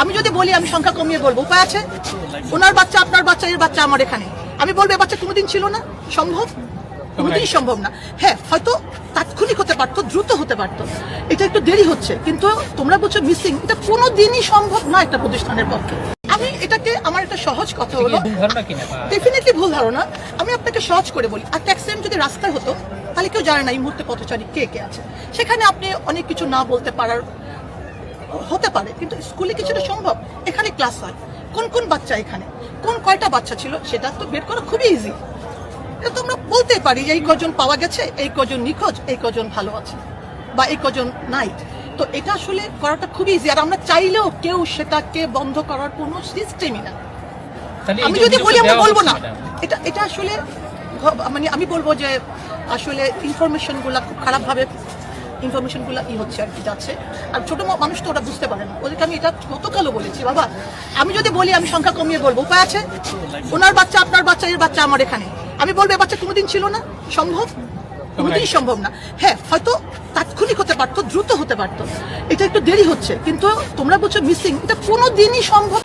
আমি যদি বলি আমি সংখ্যা কমিয়ে বলব। উপায় আছে? ওনার বাচ্চা আপনার বাচ্চা এর বাচ্চা আমার এখানে। আমি বলব বাচ্চা কোনোদিন ছিল না? সম্ভব? কোনোদিনই সম্ভব না। হ্যাঁ হয়তো তাৎক্ষণিক হতে পারতো দ্রুত হতে পারতো। এটা একটু দেরি হচ্ছে কিন্তু তোমরা বলছো মিসিং এটা কোনোদিনই সম্ভব না একটা প্রতিষ্ঠানের পক্ষে। আমি এটাকে আমার একটা সহজ কথা হলো ডেফিনেটলি ভুল ধারণা। আমি আপনাকে সহজ করে বলি আর ট্যাক্সিডেন্ট যদি রাস্তায় হতো তাহলে কেউ জানে না এই মুহূর্তে পথচারী কে কে আছে। সেখানে আপনি অনেক কিছু না বলতে পারার হতে পারে কিন্তু স্কুলে কিছুটা সম্ভব। এখানে ক্লাস হয়। কোন কোন বাচ্চা এখানে? কোন কয়টা বাচ্চা ছিল? সেটা তো বের করা খুবই ইজি এটা তো আমরা বলতেই পারি যে এই কজন পাওয়া গেছে এই কজন নিখোঁজ এই কজন ভালো আছে বা এই কজন নাই। তো এটা আসলে করাটা খুবই ইজি আর আমরা চাইলেও কেউ সেটাকে বন্ধ করার কোনো সিস্টেমই না। আমি যদি বলি আমরা বলব না। এটা এটা আসলে মানে আমি বলব যে আসলে ইনফরমেশনগুলা খুব খারাপ ভাবে ইনফরমেশনগুলা ই হচ্ছে আর কি, যাচ্ছে। আর ছোট মানুষ তো ওরা বুঝতে পারে না। ওদেরকে আমি এটা গতকালও বলেছি, বাবা, আমি যদি বলি আমি সংখ্যা কমিয়ে বলব, উপায় আছে? ওনার বাচ্চা, আপনার বাচ্চা, এর বাচ্চা আমার এখানে। আমি বলব, এ বাচ্চা কোনোদিন ছিল না? সম্ভব? কোনোদিনই সম্ভব না। হ্যাঁ হয়তো তাৎক্ষণিক হতে পারতো, দ্রুত হতে পারতো। এটা একটু দেরি হচ্ছে, কিন্তু তোমরা বলছো মিসিং এটা কোনোদিনই সম্ভব